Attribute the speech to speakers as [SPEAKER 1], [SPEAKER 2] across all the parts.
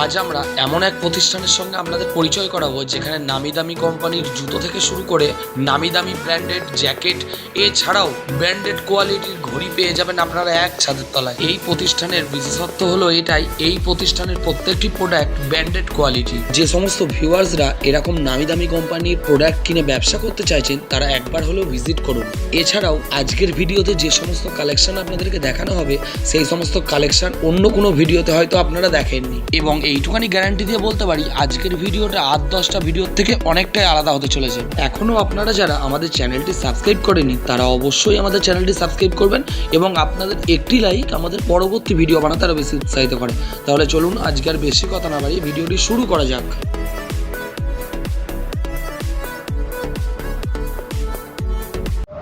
[SPEAKER 1] আজ আমরা এমন এক প্রতিষ্ঠানের সঙ্গে আপনাদের পরিচয় করাবো, যেখানে নামি দামি কোম্পানির জুতো থেকে শুরু করে নামি দামি ব্র্যান্ডেড জ্যাকেট, এছাড়াও ব্র্যান্ডেড কোয়ালিটির ঘড়ি পেয়ে যাবেন আপনারা এক ছাদের তলায়। এই প্রতিষ্ঠানের বিশেষত্ব হলো এটাই, এই প্রতিষ্ঠানের প্রত্যেকটি প্রোডাক্ট ব্র্যান্ডেড কোয়ালিটি যে সমস্ত ভিউয়ার্সরা এরকম নামি দামি কোম্পানির প্রোডাক্ট কিনে ব্যবসা করতে চাইছেন, তারা একবার হলেও ভিজিট করুন। এছাড়াও আজকের ভিডিওতে যে সমস্ত কালেকশন আপনাদেরকে দেখানো হবে, সেই সমস্ত কালেকশন অন্য কোনো ভিডিওতে হয়তো আপনারা দেখেননি। এবং এইটুখানি গ্যারান্টি দিয়ে বলতে পারি, আজকের ভিডিওটা আট দশটা ভিডিওর থেকে অনেকটাই আলাদা হতে চলেছে। এখনও আপনারা যারা আমাদের চ্যানেলটি সাবস্ক্রাইব করেনি তারা অবশ্যই আমাদের চ্যানেলটি সাবস্ক্রাইব করবেন এবং আপনাদের একটি লাইক আমাদের পরবর্তী ভিডিও বানাতে আরও বেশি উৎসাহিত করে। তাহলে চলুন আজকে আর বেশি কথা না বাড়িয়ে ভিডিওটি শুরু করা যাক।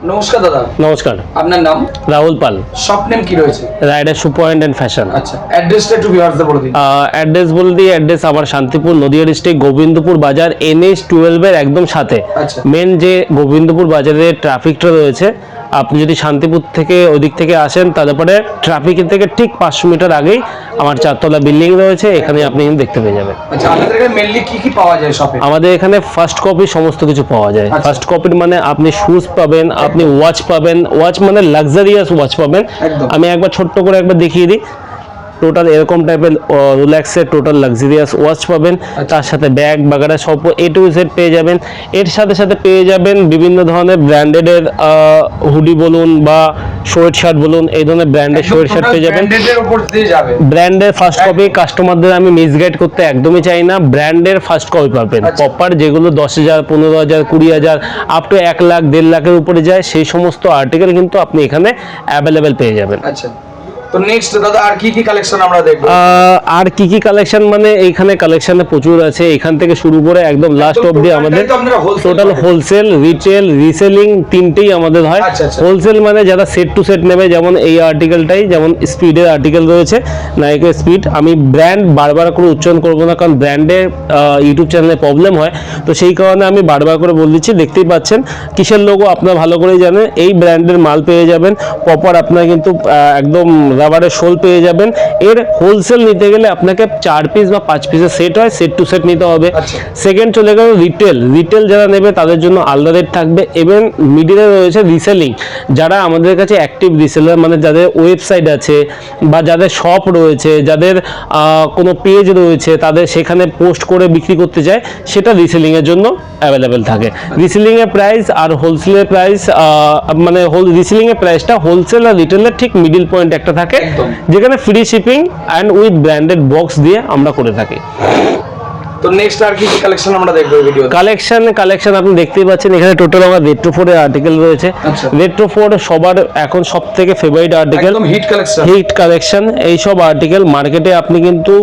[SPEAKER 1] নমস্কার দাদা।
[SPEAKER 2] নমস্কার।
[SPEAKER 1] আপনার নাম?
[SPEAKER 2] রাহুল পাল।
[SPEAKER 1] শপ নেম কি রয়েছে?
[SPEAKER 2] Rider shoe point and fashion.
[SPEAKER 1] আচ্ছা অ্যাড্রেসটা একটু ভিউয়ার্সদের বলে দিন।
[SPEAKER 2] অ্যাড্রেস বলে দিই অ্যাড্রেস আমার শান্তিপুর নদিয়া ডিস্ট্রিক্ট গোবিন্দপুর বাজার এনএইচ টুয়েলভের একদম সাথে।
[SPEAKER 1] আচ্ছা।
[SPEAKER 2] মেন যে গোবিন্দপুর বাজারের ট্রাফিকটা রয়েছে আপনি যদি শান্তিপুর থেকে ওদিক থেকে আসেন তারপরে ট্রাফিকের থেকে ঠিক পাঁচশো মিটার আগেই আমার চারতলা বিল্ডিং রয়েছে এখানে আপনি দেখতে পেয়ে যাবেন।
[SPEAKER 1] আচ্ছা
[SPEAKER 2] আমাদের এখানে ফার্স্ট কপি সমস্ত কিছু পাওয়া যায়।
[SPEAKER 1] আচ্ছা।
[SPEAKER 2] ফার্স্ট কপির মানে আপনি শুজ পাবেন আপনি ওয়াচ পাবেন ওয়াচ মানে লাক্সারিয়াস ওয়াচ পাবেন। আমি একবার ছোট্ট করে একবার দেখিয়ে দিই। টোটাল এরকম টাইপের রিল্যাক্সের টোটাল লাক্সারিয়াস ওয়াচ পাবেন। তার সাথে ব্যাগ বাগারা সব এ টু জেড পেয়ে যাবেন। এর সাথে সাথে পেয়ে যাবেন বিভিন্ন ধরনের ব্র্যান্ডেডের হুডি বলুন বা শোয়েট শার্ট বলুন এই ধরনের ব্র্যান্ডের শোয়েট শার্ট পেয়ে যাবেন।
[SPEAKER 1] ব্র্যান্ডেডের উপর দিয়ে যাবে।
[SPEAKER 2] ব্র্যান্ডের ফার্স্ট কপি কাস্টমারদের আমি মিসগাইড করতে একদমই চাই না। ব্র্যান্ডের ফার্স্ট কপি পাবেন।
[SPEAKER 1] আচ্ছা।
[SPEAKER 2] প্রপার যেগুলো দশ হাজার পনেরো হাজার কুড়ি হাজার আপ টু এক লাখ দেড় লাখের উপরে যায় সেই সমস্ত আর্টিকেল কিন্তু আপনি এখানে অ্যাভেলেবেল পেয়ে যাবেন।
[SPEAKER 1] আচ্ছা। তো নেক্সট দাদা আর কি কি কালেকশন আমরা দেখব?
[SPEAKER 2] আর কি কি কালেকশন মানে এইখানে কালেকশনে প্রচুর আছে। এখান থেকে শুরু করে একদম লাস্ট অবধি আমাদের টোটাল হোলসেল রিটেল রিসেলিং তিনটেই আমাদের হয়।
[SPEAKER 1] আচ্ছা, আচ্ছা।
[SPEAKER 2] হোলসেল মানে যারা সেট টু সেট নেবে যেমন এই আর্টিকেলটাই যেমন স্পিডের আর্টিকেল রয়েছে স্পিড আমি ব্র্যান্ড বারবার করে উচ্চারণ করব না কারণ ব্র্যান্ডে ইউটিউব চ্যানেলে প্রবলেম হয়। তো সেই কারণে আমি বারবার করে বলে দিচ্ছি দেখতেই পাচ্ছেন কিসের লোগো আপনারা ভালো করেই জানেন। এই ব্র্যান্ডের মাল পেয়ে যাবেন। প্রপার আপনার কিন্তু একদম রাবারের শোল পেয়ে যাবেন। এর হোলসেল নিতে গেলে আপনাকে চার পিস বা পাঁচ পিসের সেট হয় সেট টু সেট নিতে হবে।
[SPEAKER 1] আচ্ছা।
[SPEAKER 2] সেকেন্ড চলে গেল রিটেল রিটেল যারা নেবে তাদের জন্য আলাদা রেট থাকবে এবং মিডিলে রয়েছে রিসেলিং যারা আমাদের কাছে অ্যাক্টিভ রিসেলার মানে যাদের ওয়েবসাইট আছে বা যাদের শপ রয়েছে যাদের কোনো পেজ রয়েছে তাদের সেখানে পোস্ট করে বিক্রি করতে চায় সেটা রিসেলিংয়ের জন্য অ্যাভেলেবেল থাকে। রিসেলিং এর প্রাইস আর হোলসেলের প্রাইস মানে হোল রিসেলিং এর প্রাইসটা হোলসেল আর রিটেলের ঠিক মিডিল পয়েন্ট একটা থাকে।
[SPEAKER 1] একদম।
[SPEAKER 2] যেখানে free shipping and with branded box দিয়ে আমরা করে থাকি
[SPEAKER 1] তো নেক্সট আর কি কি কালেকশন আমরা দেখব এই ভিডিওতে
[SPEAKER 2] কালেকশন কালেকশন আপনি দেখতেই পাচ্ছেন এখানে টোটাল আমার রেট্রো ফোরের আর্টিকেল রয়েছে।
[SPEAKER 1] আচ্ছা।
[SPEAKER 2] রেট্রো ফোর সবার এখন সব থেকে ফেভারিট আর্টিকেল
[SPEAKER 1] একদম হিট কালেকশন
[SPEAKER 2] হিট কালেকশন এইসব আর্টিকেল মার্কেটে আপনি কিন্তু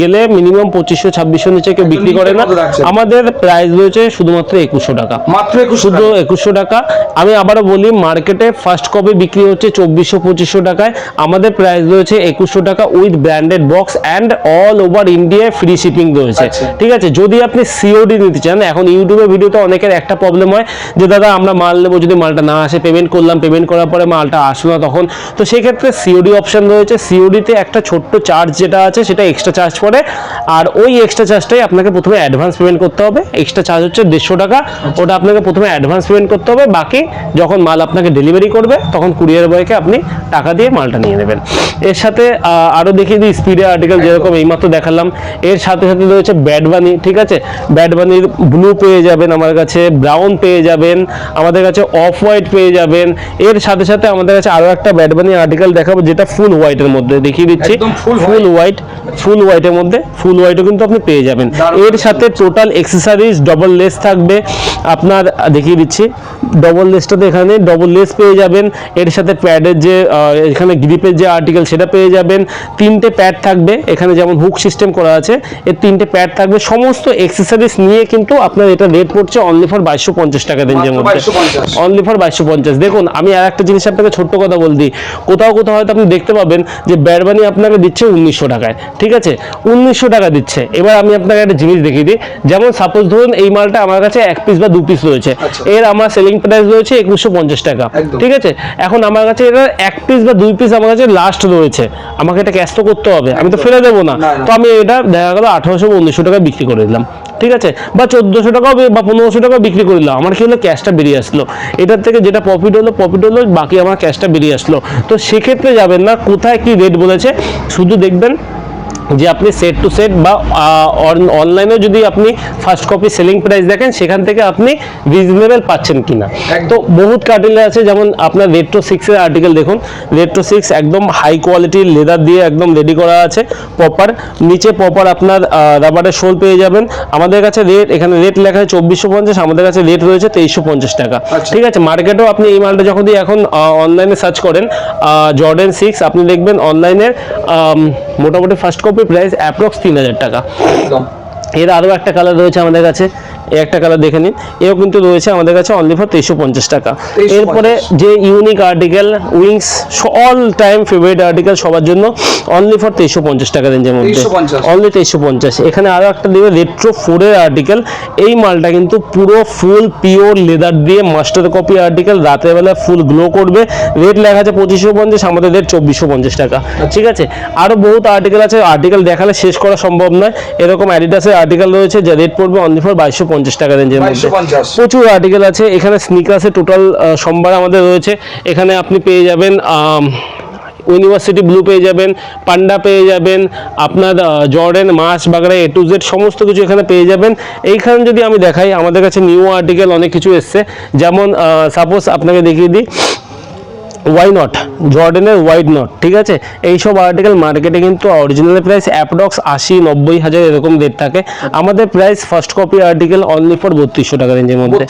[SPEAKER 2] গেলে মিনিমাম পঁচিশশো ছাব্বিশশো নিচে কেউ বিক্রি করে না। আমাদের প্রাইস রয়েছে শুধুমাত্র একুশশো টাকা।
[SPEAKER 1] মাত্র একুশ
[SPEAKER 2] শুধু একুশশো টাকা। আমি আবারও বলি মার্কেটে ফার্স্ট কপি বিক্রি হচ্ছে চব্বিশশো পঁচিশশো টাকায়। আমাদের প্রাইস রয়েছে একুশশো টাকা with branded box and all over ইন্ডিয়ায় ফ্রি শিপিং রয়েছে।
[SPEAKER 1] আচ্ছা।
[SPEAKER 2] ঠিক আছে? যদি আপনি সিওডি নিতে চান, এখন ইউটিউবে ভিডিওতে অনেকের একটা প্রবলেম হয় যে, দাদা, আমরা মাল নেব যদি মালটা না আসে পেমেন্ট করলাম পেমেন্ট করার পরে মালটা আসলো না তখন। তো সেক্ষেত্রে সিওডি অপশন রয়েছে। সিওডিতে একটা ছোট্ট চার্জ যেটা আছে, সেটা এক্সট্রা চার্জ পড়ে। আর ওই এক্সট্রা চার্জটাই আপনাকে প্রথমে অ্যাডভান্স পেমেন্ট করতে হবে। এক্সট্রা চার্জ হচ্ছে দেড়শো টাকা। ওটা আপনাকে প্রথমে অ্যাডভান্স পেমেন্ট করতে হবে। বাকি যখন মাল আপনাকে ডেলিভারি করবে, তখন কুরিয়ার বয়কে আপনি টাকা দিয়ে মালটা নিয়ে নেবেন। এর সাথে আরও আরও দেখিয়ে দিই স্পিডের আর্টিকেল যেরকম এইমাত্র দেখালাম। এর সাথে সাথে রয়েছে ব্যাড বানি ঠিক আছে? ব্যাড বানির ব্লু পেয়ে যাবেন আমার কাছে ব্রাউন পেয়ে যাবেন আমাদের কাছে অফ হোয়াইট পেয়ে যাবেন। এর সাথে সাথে আমাদের কাছে আরও একটা ব্যাড বানি আর্টিকেল দেখাবো যেটা ফুল হোয়াইটের মধ্যে দেখিয়ে দিচ্ছি। ফুল হোয়াইট ফুল হোয়াইটের মধ্যে ফুল হোয়াইটও কিন্তু আপনি পেয়ে যাবেন। এর সাথে টোটাল এক্সেসারিজ ডবল লেস থাকবে। আপনার দেখিয়ে দিচ্ছি। ডবল লেসটাতে এখানে ডবল লেস পেয়ে যাবেন। এর সাথে প্যাডের যে এখানে গ্রিপের যে আর্টিকেল সেটা পেয়ে যাবেন। তিনটে প্যাড থাকবে এখানে যেমন হুক সিস্টেম করা আছে এর তিনটে প্যাড থাকবে। সমস্ত এক্সেসরিজ নিয়ে কিন্তু আপনার এটা রেট পড়ছে অনলি ফর বাইশশো পঞ্চাশ টাকা রেঞ্জের মধ্যে অনলি ফর বাইশশো পঞ্চাশ। দেখুন আমি আর একটা জিনিস আপনাকে ছোট্ট কথা বল দিই কোথাও কোথাও হয়তো আপনি দেখতে পাবেন যে ব্যারবানি আপনাকে দিচ্ছে উনিশশো টাকায়। ঠিক আছে? উনিশশো টাকা দিচ্ছে। এবার আমি আপনাকে একটা জিনিস দেখিয়ে দিই। যেমন সাপোজ ধরুন এই মালটা আমার কাছে এক পিস বা দু পিস রয়েছে।
[SPEAKER 3] আচ্ছা।
[SPEAKER 2] এর আমার সেলিং প্রাইস রয়েছে একুশশো পঞ্চাশ টাকা। ঠিক আছে? এখন আমার কাছে এটা এক পিস বা দুই পিস আমার কাছে লাস্ট রয়েছে। আমাকে এটা ক্যাশ তো করতে হবে। আমি তো ফেলে দেবো না। তো আমি এটা দেখা গেলো আঠারোশো উনিশশো টাকা বিক্রি করে দিলাম। ঠিক আছে? বা চোদ্দোশো টাকাও বে- বা পনেরোশো টাকা বিক্রি করে দিলাম। আমার কি হলো ক্যাশটা বেরিয়ে আসলো। এটার থেকে যেটা প্রফিট হলো প্রফিট হলো বাকি আমার ক্যাশটা বেরিয়ে আসলো। তো সেক্ষেত্রে যাবেন না। কোথায় কি রেট বলেছে? শুধু দেখবেন যে আপনি সেট টু সেট বা অনলাইনে যদি আপনি ফার্স্ট কপি সেলিং প্রাইস দেখেন সেখান থেকে আপনি রিজনেবল পাচ্ছেন কিনা। তো বহুত কার্টিলে আছে যেমন আপনার রেট্রো সিক্সের আর্টিকেল দেখুন। রেট্রো সিক্স একদম হাই কোয়ালিটির লেদার দিয়ে একদম রেডি করা আছে প্রপার নিচে প্রপার আপনার রাবারের শোল পেয়ে যাবেন। আমাদের কাছে রেট এখানে রেট লেখা আছে চব্বিশশো পঞ্চাশ আমাদের কাছে রেট রয়েছে তেইশশো পঞ্চাশ টাকা।
[SPEAKER 3] আচ্ছা।
[SPEAKER 2] ঠিক আছে মার্কেটেও আপনি এই মালটা যখন দিয়ে এখন অনলাইনে সার্চ করেন জর্ডেন সিক্স আপনি দেখবেন অনলাইনের মোটামুটি ফার্স্ট কপি প্রাইস অ্যাপ্রক্স তিন হাজার টাকা। এর আরও একটা কালার রয়েছে আমাদের কাছে। একটা কালার দেখে নিন। এও কিন্তু রয়েছে আমাদের কাছে অনলি ফর তেইশশো পঞ্চাশ টাকা। এরপরে যে unique article wings all time favourite article সবার জন্য অনলি ফর তেইশশো পঞ্চাশ টাকা রেঞ্জের মধ্যে। অনলি তেইশশো পঞ্চাশ। এখানে আরও একটা দেবে রেট্রো ফোরের আর্টিকেল এই মালটা কিন্তু পুরো ফুল পিওর লেদার দিয়ে মাস্টার কপি আর্টিকেল রাতের বেলা ফুল গ্লো করবে। রেট লেখা আছে পঁচিশশো পঞ্চাশ আমাদের রেট চব্বিশশো পঞ্চাশ টাকা। ঠিক আছে? আরও বহুত আর্টিকেল আছে আর্টিকেল দেখালে শেষ করা সম্ভব নয়। এরকম অ্যাডিডাসের আর্টিকেল রয়েছে যা রেট পড়বে অনলি ফর বাইশশো পঞ্চাশ টাকা রেঞ্জের মধ্যে। প্রচুর আর্টিকেল আছে। এখানে স্নিকার্সে টোটাল সোমবার আমাদের রয়েছে। এখানে আপনি পেয়ে যাবেন ইউনিভার্সিটি ব্লু পেয়ে যাবেন পান্ডা পেয়ে যাবেন আপনার জর্ডেন মাছ বাগড়া এ টু জেড সমস্ত কিছু এখানে পেয়ে যাবেন। এইখানে যদি আমি দেখাই আমাদের কাছে নিউ আর্টিকেল অনেক কিছু এসছে। যেমন সাপোজ আপনাকে দেখিয়ে দিই ওয়াই নট জর্ডেনের ওয়াইড নট ঠিক আছে? এইসব আর্টিকেল মার্কেটে কিন্তু অরিজিনাল প্রাইস অ্যাপডক্স আশি নব্বই হাজার এরকম রেট থাকে। আমাদের price first copy article only for বত্রিশশো টাকা রেঞ্জের মধ্যে।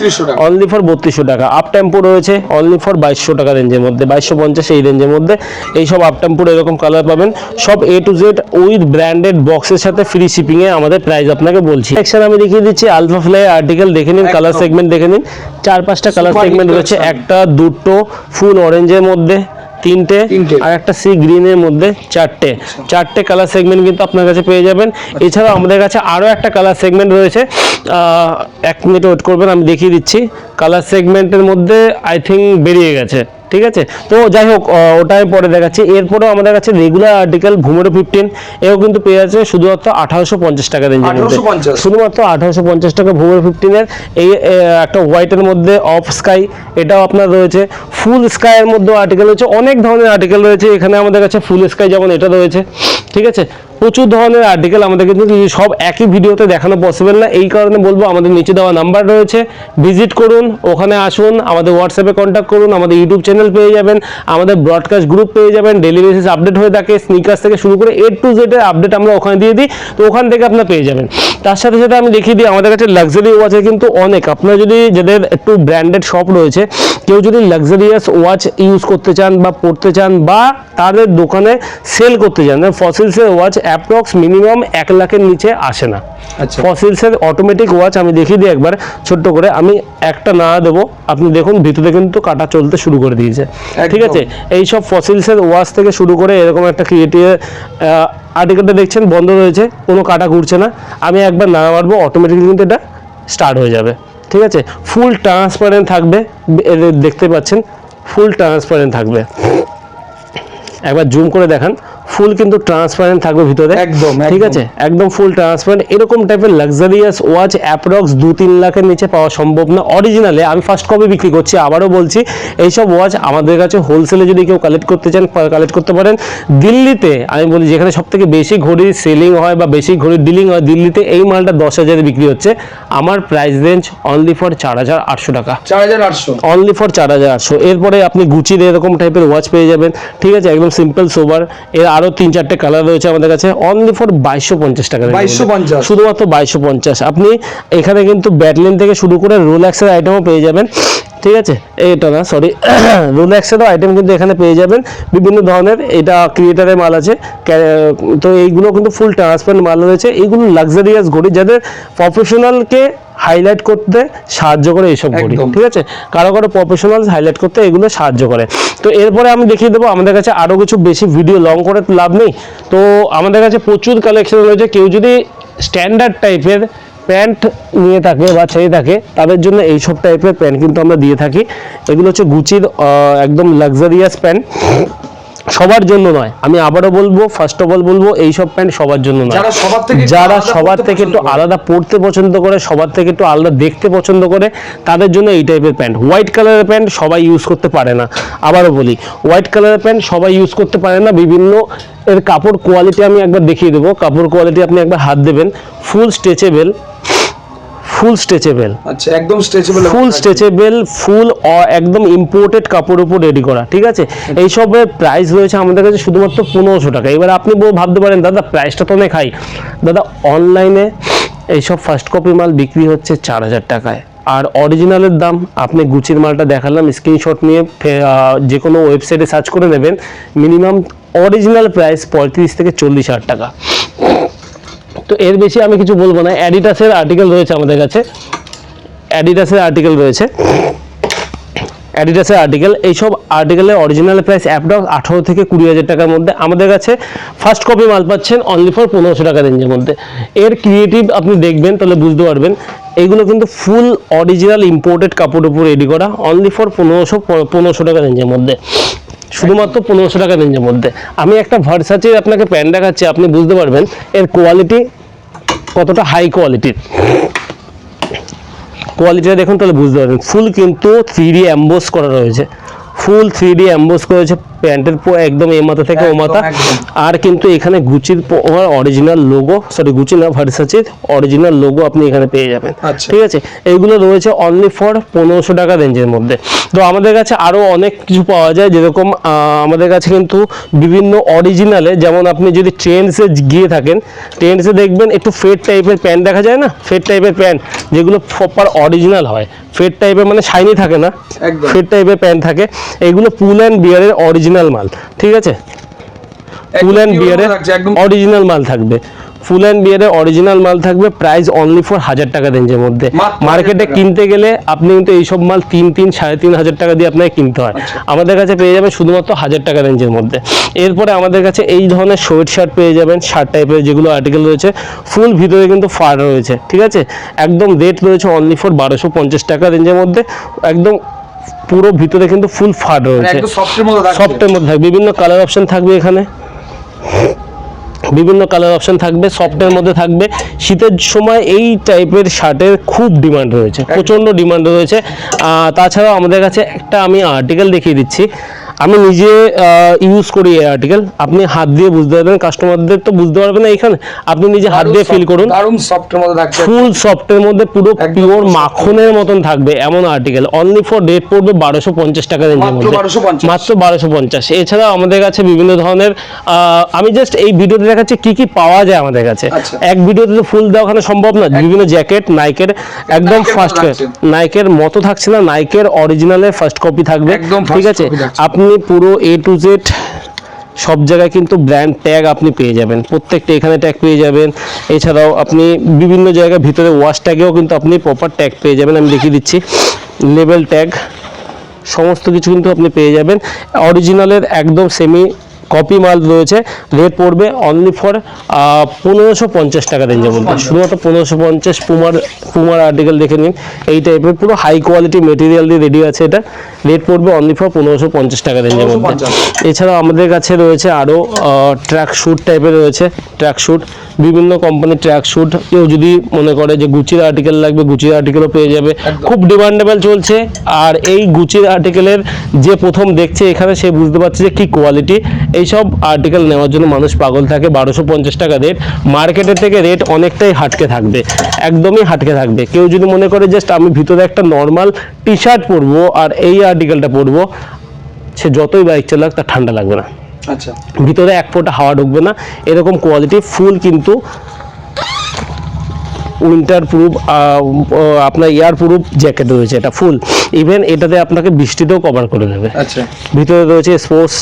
[SPEAKER 2] অনলি ফর বত্রিশশো টাকা। আপ টেম্পো রয়েছে অনলি ফর বাইশশো টাকা রেঞ্জের মধ্যে। বাইশশো পঞ্চাশ এই রেঞ্জের মধ্যে। এইসব আপ টেম্পোর এরকম কালার পাবেন। সব A to Z with branded বক্সের সাথে ফ্রি শিপিংয়ে আমাদের প্রাইস আপনাকে বলছি। সেকশন আমি দেখিয়ে দিচ্ছি আলফা ফ্লাই আর্টিকেল দেখে নিন কালার সেগমেন্ট দেখে নিন। চার পাঁচটা কালার সেগমেন্ট রয়েছে। একটা দুটো ফুল অরেঞ্জের মধ্যে তিনটে। আর একটা সি গ্রিনের মধ্যে চারটে। চারটে কালার সেগমেন্ট কিন্তু আপনার কাছে পেয়ে যাবেন। এছাড়াও আমাদের কাছে আরও একটা কালার সেগমেন্ট রয়েছে। এক মিনিট ওয়েট করবেন আমি দেখিয়ে দিচ্ছি। কালার সেগমেন্টের মধ্যে আই থিঙ্ক বেরিয়ে গেছে ঠিক আছে? তো যাই হোক ওটা আমি পরে দেখাচ্ছি। এরপরেও আমাদের কাছে রেগুলার আর্টিকেল ভুমেরো ফিফটিন এও কিন্তু পেয়ে যাচ্ছে শুধুমাত্র আঠারোশো পঞ্চাশ টাকা রেঞ্জের মধ্যে। শুধুমাত্র আঠারোশো পঞ্চাশ টাকা ভুমের ফিফটিনের এই একটা হোয়াইটের মধ্যে অফ স্কাই এটাও আপনার রয়েছে। ফুল স্কাইয়ের মধ্যেও আর্টিকেল রয়েছে অনেক ধরনের আর্টিকেল রয়েছে। এখানে আমাদের কাছে ফুল স্কাই যেমন এটা রয়েছে ঠিক আছে? প্রচুর ধরনের আর্টিকেল আমাদের কিন্তু সব একই ভিডিওতে দেখানো পসিবল না। এই কারণে বলব, আমাদের নিচে দেওয়া নাম্বার রয়েছে। ভিজিট করুন, ওখানে আসুন, আমাদের হোয়াটসঅ্যাপে কন্ট্যাক্ট করুন, আমাদের ইউটিউব চ্যানেল পেয়ে যাবেন, আমাদের ব্রডকাস্ট গ্রুপ পেয়ে যাবেন ডেলি বেসিস আপডেট হয়ে থাকে স্নিকার্স থেকে শুরু করে এ টু জেড এর আপডেট আমরা ওখানে দিয়ে দিই, তো ওখান থেকে আপনার পেয়ে যাবেন। তার সাথে সাথে আমি দেখিয়ে দিই, আমাদের কাছে লাক্সারি ওয়াচের কিন্তু অনেক। আপনার যদি যাদের একটু ব্র্যান্ডেড শপ রয়েছে, কেউ যদি লাক্সারিয়াস ওয়াচ ইউজ করতে চান বা পড়তে চান বা তাদের দোকানে সেল করতে চান ফসিলসের ওয়াচ অ্যাপ্রক্স মিনিমাম এক লাখের নিচে আসে না।
[SPEAKER 3] আচ্ছা।
[SPEAKER 2] ফসিলসের অটোমেটিক ওয়াচ আমি দেখিয়ে দিই একবার ছোট্ট করে। আমি একটা না দেবো। আপনি দেখুন ভিতরে কিন্তু কাটা চলতে শুরু করে দিয়েছে। ঠিক আছে? এই সব ফসিলসের ওয়াচ থেকে শুরু করে এরকম একটা ক্রিয়েটিভ আর্টিকেলটা দেখছেন বন্ধ রয়েছে। কোনো কাটা ঘুরছে না। আমি একবার নাড়া মারবো অটোমেটিকলি কিন্তু এটা স্টার্ট হয়ে যাবে। ঠিক আছে? ফুল ট্রান্সপারেন্ট থাকবে। দেখতে পাচ্ছেন ফুল ট্রান্সপারেন্ট থাকবে। একবার জুম করে দেখান। ফুল কিন্তু ট্রান্সপারেন্ট থাকবে ভিতরে।
[SPEAKER 3] একদম,
[SPEAKER 2] ঠিক আছে? একদম ফুল ট্রান্সপারেন্ট এরকম টাইপের লাক্সারিয়াস ওয়াচ অ্যাপ্রক্স দু তিন লাখের নিচে পাওয়া সম্ভব না। অরিজিনালে আমি ফার্স্ট কপি বিক্রি করছি আবারও বলছি এইসব ওয়াচ আমাদের কাছে হোলসেলে যদি কেউ কালেক্ট করতে চান কালেক্ট করতে পারেন। দিল্লিতে আমি বলি যেখানে সব থেকে বেশি ঘড়ির সেলিং হয় বা বেশি ঘড়ির ডিলিং হয় দিল্লিতে এই মালটা দশ হাজারে বিক্রি হচ্ছে। আমার প্রাইস রেঞ্জ অনলি ফর চার হাজার আটশো টাকা।
[SPEAKER 3] চার হাজার আটশো।
[SPEAKER 2] অনলি ফর চার হাজার আটশো। এরপরে আপনি গুচির এরকম টাইপের ওয়াচ পেয়ে যাবেন। ঠিক আছে? একদম সিম্পল সোবার এর আরও তিন চারটে কালার রয়েছে আমাদের কাছে অনলি ফর বাইশশো পঞ্চাশ টাকা বাইশো
[SPEAKER 3] পঞ্চাশ।
[SPEAKER 2] শুধুমাত্র বাইশশো পঞ্চাশ। আপনি এখানে কিন্তু ব্যাটলিন থেকে শুরু করে রোল্যাক্সের আইটেমও পেয়ে যাবেন। ঠিক আছে? এটা না সরি রোল্যাক্সেরও আইটেম কিন্তু এখানে পেয়ে যাবেন। বিভিন্ন ধরনের এটা ক্রিয়েটারের মাল আছে। তো এইগুলো কিন্তু ফুল ট্রান্সপারেন্ট মাল রয়েছে। এইগুলো লাক্সারিয়াস ঘড়ি যাদের প্রফেশনালকে হাইলাইট করতে সাহায্য করে এইসব ঘড়ি ঠিক আছে? কারও কারও প্রফেশনাল হাইলাইট করতে এগুলো সাহায্য করে। তো এরপরে আমি দেখিয়ে দেবো আমাদের কাছে আরও কিছু বেশি ভিডিও লং করে লাভ নেই। তো আমাদের কাছে প্রচুর কালেকশন রয়েছে। কেউ যদি স্ট্যান্ডার্ড টাইপের প্যান্ট নিয়ে থাকে বা চেয়ে থাকে তাদের জন্য এই সব টাইপের প্যান্ট কিন্তু আমরা দিয়ে থাকি। এগুলো হচ্ছে গুচির একদম লাক্সারিয়াস প্যান্ট। সবার জন্য নয়। আমি আবারও বলব ফার্স্ট অফ অল বলব এই সব প্যান্ট সবার জন্য নয়।
[SPEAKER 1] যারা সবার থেকে একটু। আলাদা পড়তে পছন্দ করে।
[SPEAKER 2] সবার থেকে একটু আলাদা দেখতে পছন্দ করে তাদের জন্য এই টাইপের প্যান্ট। হোয়াইট কালারের প্যান্ট সবাই ইউজ করতে পারে না। আবারও বলি হোয়াইট কালারের প্যান্ট সবাই ইউজ করতে পারে না। বিভিন্ন এর কাপড় কোয়ালিটি আমি একবার দেখিয়ে দেবো। কাপড় কোয়ালিটি আপনি একবার হাত দেবেন। Full stretchable full stretchable.
[SPEAKER 1] আচ্ছা একদম স্ট্রেচেবল
[SPEAKER 2] ফুল স্ট্রেচেবল ফুল একদম ইম্পোর্টেড কাপড়ের উপর রেডি করা ঠিক আছে? এইসবের প্রাইস রয়েছে আমাদের কাছে শুধুমাত্র পনেরোশো টাকা। এবার আপনি ভাবতে পারেন দাদা প্রাইসটা তো অনেক হাই দাদা অনলাইনে এইসব ফার্স্ট কপি মাল বিক্রি হচ্ছে চার হাজার টাকায়। আর অরিজিনালের দাম আপনি গুচির মালটা দেখালাম স্ক্রিনশট নিয়ে যে কোনো ওয়েবসাইটে সার্চ করে নেবেন। মিনিমাম অরিজিনাল প্রাইস পঁয়ত্রিশ থেকে চল্লিশ হাজার টাকা। তো এর বেশি আমি কিছু বলব না। অ্যাডিডাসের আর্টিকেল রয়েছে আমাদের কাছে। অ্যাডিডাসের আর্টিকেল রয়েছে। অ্যাডিডাসের আর্টিকেল এইসব আর্টিকেলের অরিজিনাল প্রাইস অ্যাপডক্স আঠারো থেকে কুড়ি হাজার টাকার মধ্যে। আমাদের কাছে ফার্স্ট কপি মাল পাচ্ছেন অনলি ফর পনেরোশো টাকা রেঞ্জের মধ্যে। এর ক্রিয়েটিভ আপনি দেখবেন, তাহলে বুঝতে পারবেন। এইগুলো কিন্তু ফুল অরিজিনাল ইম্পোর্টেড কাপড়ের উপর রেডি করা অনলি ফর পনেরোশো পনেরোশো টাকা রেঞ্জের মধ্যে। শুধুমাত্র পনেরোশো টাকা রেঞ্জের মধ্যে। আমি একটা ভার্সাচের আপনাকে প্যান্ট দেখাচ্ছি, আপনি বুঝতে পারবেন। এর কোয়ালিটি কতটা হাই কোয়ালিটির কোয়ালিটিটা দেখুন তাহলে বুঝতে পারবেন। ফুল কিন্তু থ্রি ডি অ্যাম্বোস করা রয়েছে। ফুল থ্রি ডি অ্যাম্বোস করেছে প্যান্টের একদম এ মাথা থেকে ও মাথা। আর কিন্তু এখানে গুচির অরিজিনাল লোগো সরি গুচি না ভার্সাচির অরিজিনাল লোগো আপনি এখানে পেয়ে যাবেন।
[SPEAKER 1] আচ্ছা।
[SPEAKER 2] ঠিক আছে? এইগুলো রয়েছে অনলি ফর পনেরোশো টাকা রেঞ্জের মধ্যে। তো আমাদের কাছে আরও অনেক কিছু পাওয়া যায় যেরকম আমাদের কাছে কিন্তু বিভিন্ন অরিজিনালে যেমন আপনি যদি ট্রেন্ডসে গিয়ে থাকেন ট্রেন্ডসে দেখবেন একটু ফেড টাইপের প্যান্ট দেখা যায় না? ফেড টাইপের প্যান্ট যেগুলো প্রপার অরিজিনাল হয়। ফেড টাইপের মানে শাইনি থাকে না। ফেড টাইপের প্যান্ট থাকে। এইগুলো পুল অ্যান্ড বিয়ারের অরিজিনাল মাল ঠিক আছে? ফুল অ্যান্ড বিয়ারের অরিজিনাল মাল থাকবে। ফুল অ্যান্ড বিয়ারের অরিজিনাল মাল থাকবে প্রাইস অনলি ফর হাজার টাকা রেঞ্জের মধ্যে। মার্কেটে কিনতে গেলে আপনি কিন্তু এইসব মাল তিন তিন সাড়ে তিন হাজার টাকা দিয়ে আপনাকে কিনতে হয়।
[SPEAKER 1] আচ্ছা।
[SPEAKER 2] আমাদের কাছে পেয়ে যাবেন শুধুমাত্র হাজার টাকা রেঞ্জের মধ্যে। এরপরে আমাদের কাছে এই ধরনের সোয়েট শার্ট পেয়ে যাবেন শার্ট টাইপের যেগুলো আর্টিকেল রয়েছে ফুল ভিতরে কিন্তু ফার রয়েছে ঠিক আছে? একদম রেট রয়েছে অনলি ফর বারোশো পঞ্চাশ টাকা রেঞ্জের মধ্যে। একদম পুরো ভিতরে কিন্তু ফুল ফার
[SPEAKER 1] মানে
[SPEAKER 2] রয়েছে।
[SPEAKER 1] সফটের মধ্যে থাকছে
[SPEAKER 2] সফটের মধ্যে থাকবে। বিভিন্ন কালার অপশন থাকবে এখানে। বিভিন্ন কালার অপশন থাকবে সফটের মধ্যে থাকবে। শীতের সময় এই টাইপের শার্টের খুব ডিমান্ড রয়েছে। প্রচণ্ড ডিমান্ড রয়েছে। তাছাড়াও আমাদের কাছে একটা আমি আর্টিকেল দেখিয়ে দিচ্ছি। আমি নিজে ইউজ করি এই আর্টিকেল আপনি হাত দিয়ে বুঝতে পারবেন কাস্টমারদের তো বুঝতে পারবেন না এখানে আপনি নিজে হাত দিয়ে ফিল করুন।
[SPEAKER 1] দারুণ সফটের মধ্যে থাকছে।
[SPEAKER 2] ফুল সফটের মধ্যে পুরো পিওর মাখনের মতন থাকবে এমন আর্টিকেল অনলি ফর রেট পড়বে বারোশো পঞ্চাশ টাকা রেঞ্জের
[SPEAKER 1] মাত্র
[SPEAKER 2] মধ্যে।
[SPEAKER 1] 1250
[SPEAKER 2] মাত্র বারোশো পঞ্চাশ। এছাড়াও আমাদের কাছে বিভিন্ন ধরনের আমি জাস্ট এই ভিডিওতে দেখাচ্ছি কি কি পাওয়া যায় আমাদের কাছে।
[SPEAKER 1] আচ্ছা।
[SPEAKER 2] এক ভিডিওতে তো ফুল দেওয়া সম্ভব না। বিভিন্ন জ্যাকেট নাইকের একদম ফার্স্ট নাইকের মতো থাকছে না নাইকের অরিজিনালের ফার্স্ট কপি থাকবে। ঠিক আছে?
[SPEAKER 1] থাকছে।
[SPEAKER 2] আপনি পুরো এ টু জেড সব জায়গায় কিন্তু ব্র্যান্ড ট্যাগ আপনি পেয়ে যাবেন। প্রত্যেকটা এখানে ট্যাগ পেয়ে যাবেন। এছাড়াও আপনি বিভিন্ন জায়গায় ভিতরে ওয়াশ ট্যাগেও কিন্তু আপনি প্রপার ট্যাগ পেয়ে যাবেন। আমি দেখিয়ে দিচ্ছি। লেবেল ট্যাগ সমস্ত কিছু কিন্তু আপনি পেয়ে যাবেন। অরিজিনালের একদম সেমি কপি মাল রয়েছে। রেট পড়বে অনলি ফর পনেরোশো পঞ্চাশ টাকা রেঞ্জের মধ্যে। শুধুমাত্র পনেরোশো পঞ্চাশ পুমার পুমার আর্টিকেল দেখে নিন। এই টাইপের পুরো হাই কোয়ালিটি মেটেরিয়াল দিয়ে রেডি আছে এটা। রেট পড়বে অনলি ফর পনেরোশো পঞ্চাশ টাকা রেঞ্জের মধ্যে।
[SPEAKER 1] 1550
[SPEAKER 2] এছাড়াও আমাদের কাছে রয়েছে আরও ট্র্যাক শ্যুট টাইপের রয়েছে ট্র্যাক শ্যুট বিভিন্ন কোম্পানির ট্র্যাক শ্যুট কেউ যদি মনে করে যে গুচির আর্টিকেল লাগবে গুচির আর্টিকেলও পেয়ে যাবে। খুব ডিমান্ডেবল চলছে। আর এই গুচির আর্টিকেলের যে প্রথম দেখছে এখানে সে বুঝতে পারছে যে কি কোয়ালিটি এইসব আর্টিকেল নেওয়ার জন্য মানুষ পাগল থাকে। বারোশো পঞ্চাশ টাকা রেট মার্কেটের থেকে রেট অনেকটাই হাটকে থাকবে। একদমই হাটকে থাকবে। কেউ যদি মনে করে জাস্ট আমি ভিতরে একটা নর্মাল টি শার্ট পরবো আর এই আর্টিকেলটা পরবো সে যতই বাইক চালাক তার ঠান্ডা লাগবে না।
[SPEAKER 1] আচ্ছা।
[SPEAKER 2] ভিতরে এক ফোঁটা হাওয়া ঢুকবে না এরকম কোয়ালিটি ফুল কিন্তু উইন্টার প্রুফ আপনার এয়ার প্রুফ জ্যাকেট রয়েছে এটা ফুল ইভেন এটাতে আপনাকে বৃষ্টিতেও কভার করে দেবে
[SPEAKER 1] আচ্ছা।
[SPEAKER 2] ভিতরে রয়েছে স্পোর্টস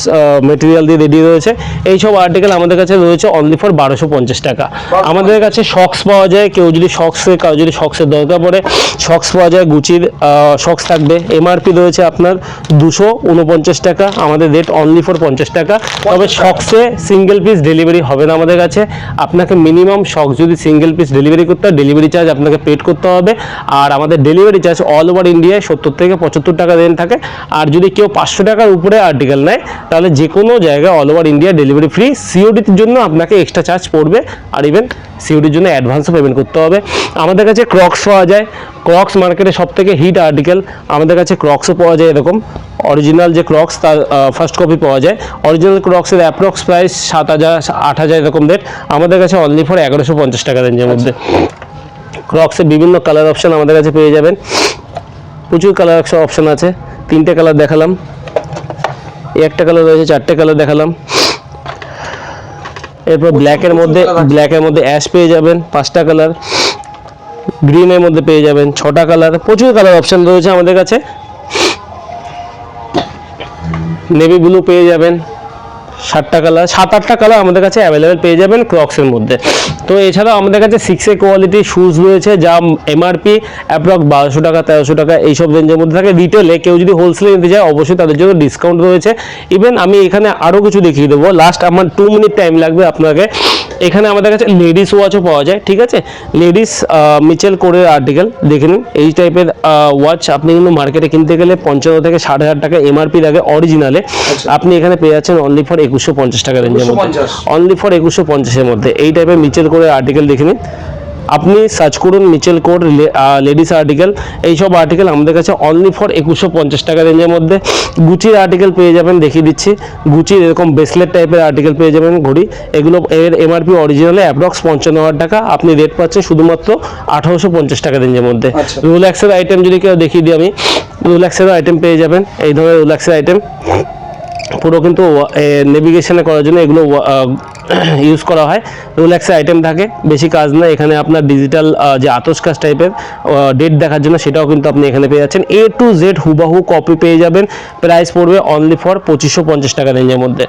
[SPEAKER 2] মেটেরিয়াল দিয়ে রেডি রয়েছে। এইসব আর্টিকেল আমাদের কাছে রয়েছে অনলি ফর বারোশো পঞ্চাশ টাকা। আমাদের কাছে শক্স পাওয়া যায় কেউ যদি শক্সের কাউ যদি শক্সের দরকার পড়ে শক্স পাওয়া যায় গুচির শক্স থাকবে। এমআরপি রয়েছে আপনার দুশো উনপঞ্চাশ টাকা আমাদের রেট অনলি ফর পঞ্চাশ টাকা। তবে শক্সে সিঙ্গেল পিস ডেলিভারি হবে না আমাদের কাছে। আপনাকে মিনিমাম শক্স যদি সিঙ্গেল পিস ডেলিভারি করতে হয় ডেলিভারি চার্জ আপনাকে পেড করতে হবে। আর আমাদের ডেলিভারি চার্জ অল ওভার ইন্ডিয়ায় সত্তর থেকে পঁচাত্তর টাকা রেঞ্জ থাকে। আর যদি কেউ পাঁচশো টাকার উপরে আর্টিকেল নেয়, তাহলে যে কোনো জায়গায় all over India delivery free সিওডির জন্য আপনাকে এক্সট্রা চার্জ পড়বে। আর ইভেন সিওডির জন্য অ্যাডভান্সও পেমেন্ট করতে হবে। আমাদের কাছে ক্রক্স পাওয়া যায়। ক্রক্স মার্কেটে সব থেকে হিট আর্টিকেল আমাদের কাছে ক্রক্সও পাওয়া যায় এরকম। অরিজিনাল যে ক্রক্স তার ফার্স্ট কপি পাওয়া যায়। অরিজিনাল ক্রক্সের অ্যাপ্রক্স প্রাইস সাত হাজার, আট হাজার এরকম রেট আমাদের কাছে অনলি ফর এগারোশো পঞ্চাশ টাকা রেঞ্জের মধ্যে। ক্রক্সের বিভিন্ন কালার অপশান আমাদের কাছে পেয়ে যাবেন। প্রচুর কালার একশো অপশান আছে। তিনটে কালার দেখালাম। একটা কালার রয়েছে, চারটে কালার দেখালাম। এরপর ব্ল্যাকের মধ্যে ব্ল্যাকের মধ্যে অ্যাশ পেয়ে যাবেন, পাঁচটা কালার গ্রিনের মধ্যে পেয়ে যাবেন, ছটা কালার প্রচুর কালার অপশান রয়েছে আমাদের কাছে। নেভি ব্লু পেয়ে যাবেন। সাতটা কালার সাত, আটটা কালার আমাদের কাছে অ্যাভেলেবেল পেয়ে যাবেন ক্রক্সের মধ্যে। তো এছাড়াও আমাদের কাছে সিক্স এ কোয়ালিটির শুজ রয়েছে, যা এমআরপি অ্যাপ্রক্স বারোশো টাকা, তেরোশো টাকা এইসব রেঞ্জের মধ্যে থাকে। রিটেলে কেউ যদি হোলসেলে নিতে যায় অবশ্যই তাদের জন্য ডিসকাউন্ট রয়েছে। ইভেন আমি এখানে আরও কিছু দেখিয়ে দেবো। লাস্ট আমার টু মিনিট টাইম লাগবে আপনাকে। এখানে আমাদের কাছে লেডিস ওয়াচও পাওয়া যায় ঠিক আছে? লেডিস মিচেল কোরের আর্টিকেল দেখে নিন। এই টাইপের ওয়াচ আপনি কিন্তু মার্কেটে কিনতে গেলে পঞ্চান্ন থেকে ষাট হাজার টাকা এমআরপি লাগে অরিজিনালে আপনি এখানে পেয়ে যাচ্ছেন অনলি ফর একুশশো পঞ্চাশ টাকা রেঞ্জের মধ্যে। অনলি ফর একুশশো পঞ্চাশের মধ্যে। এই টাইপের মিচেল কোরের আর্টিকেল দেখে নিন। আপনি সার্চ করুন মিচেল কোড লেডিস আর্টিকেল এইসব আর্টিকেল আমাদের কাছে অনলি ফর একুশশো পঞ্চাশ টাকা রেঞ্জের মধ্যে। গুচির আর্টিকেল পেয়ে যাবেন দেখিয়ে দিচ্ছি। গুচির এরকম ব্রেসলেট টাইপের আর্টিকেল পেয়ে যাবেন ঘড়ি। এগুলো এর এমআরপি অরিজিনালে অ্যাপ্রক্স পঞ্চান্ন হাজার টাকা। আপনি রেট পাচ্ছেন শুধুমাত্র আঠারোশো পঞ্চাশ টাকা রেঞ্জের মধ্যে।
[SPEAKER 1] আচ্ছা।
[SPEAKER 2] রোল্যাক্সের আইটেম যদি কেউ দেখিয়ে দিই আমি রোল্যাক্সের আইটেম পেয়ে যাবেন। এই ধরনের রোল্যাক্সের আইটেম পুরো কিন্তু নেভিগেশনে করার জন্য এগুলো ইউজ করা হয়। রোল্যাক্সের আইটেম থাকে বেশি কাজ না এখানে আপনার ডিজিটাল যে আতস কাজ টাইপের ডেট দেখার জন্য সেটাও কিন্তু আপনি এখানে পেয়ে যাচ্ছেন। এ টু জেড হুবাহু কপি পেয়ে যাবেন। প্রাইস পড়বে অনলি ফর পঁচিশশো পঞ্চাশ টাকা রেঞ্জের মধ্যে।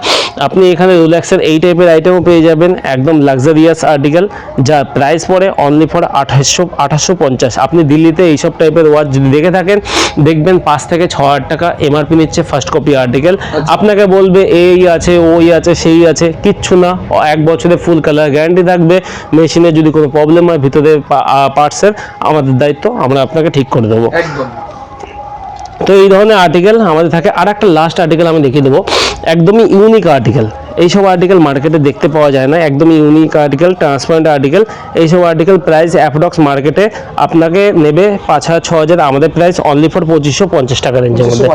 [SPEAKER 2] আপনি এখানে রোল্যাক্সের এই টাইপের আইটেমও পেয়ে যাবেন। একদম লাক্সারিয়াস আর্টিকেল যার প্রাইস পড়ে অনলি ফর আঠাশশো আঠাশশো পঞ্চাশ। আপনি দিল্লিতে এইসব টাইপের ওয়াচ যদি দেখে থাকেন দেখবেন পাঁচ থেকে ছ হাজার টাকা এমআরপি নিচ্ছে ফার্স্ট কপি আর্টিকেল আপনাকে বলবে এই আছে ওই আছে সেই আছে কিচ্ছু না। এক বছরে ফুল কালার গ্যারান্টি থাকবে। মেশিনে যদি কোনো প্রবলেম হয় ভিতরে পার্টসের আমাদের দায়িত্ব আমরা আপনাকে ঠিক করে দেবো।
[SPEAKER 1] একদম।
[SPEAKER 2] তো এই ধরনের আর্টিকেল আমাদের থাকে। আর একটা লাস্ট আর্টিকেল আমি দেখিয়ে দেবো। একদমই ইউনিক আর্টিকেল এইসব আর্টিকেল মার্কেটে দেখতে পাওয়া যায় না একদম ইউনিক আর্টিকেল ট্রান্সপারেন্ট আর্টিকেল এইসব আর্টিকেল প্রাইস অ্যাপ্রক্স মার্কেটে আপনাকে নেবে পাঁচ হাজার ছ হাজার আমাদের প্রাইস অনলি ফর পঁচিশশো পঞ্চাশ টাকা রেঞ্জের মধ্যে।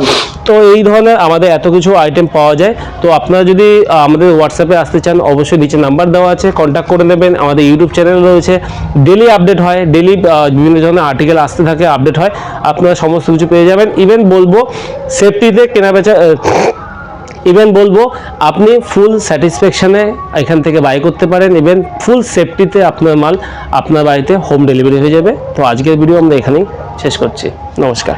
[SPEAKER 2] তো এই ধরনের আমাদের এত কিছু আইটেম পাওয়া যায়। তো আপনারা যদি আমাদের হোয়াটসঅ্যাপে আসতে চান অবশ্যই নিচে নাম্বার দেওয়া আছে কন্ট্যাক্ট করে নেবেন। আমাদের ইউটিউব চ্যানেল রয়েছে। ডেলি আপডেট হয় ডেলি বিভিন্ন ধরনের আর্টিকেল আসতে থাকে আপডেট হয়। আপনারা সমস্ত কিছু পেয়ে যাবেন। ইভেন বলব সেফটিতে কেনা বেচা ইভেন বলব, আপনি ফুল স্যাটিসফ্যাকশানে এখান থেকে বাই করতে পারেন ইভেন ফুল সেফটিতে আপনার মাল আপনার বাড়িতে হোম ডেলিভারি হয়ে যাবে। তো আজকের ভিডিও আমরা এখানেই শেষ করছি। নমস্কার।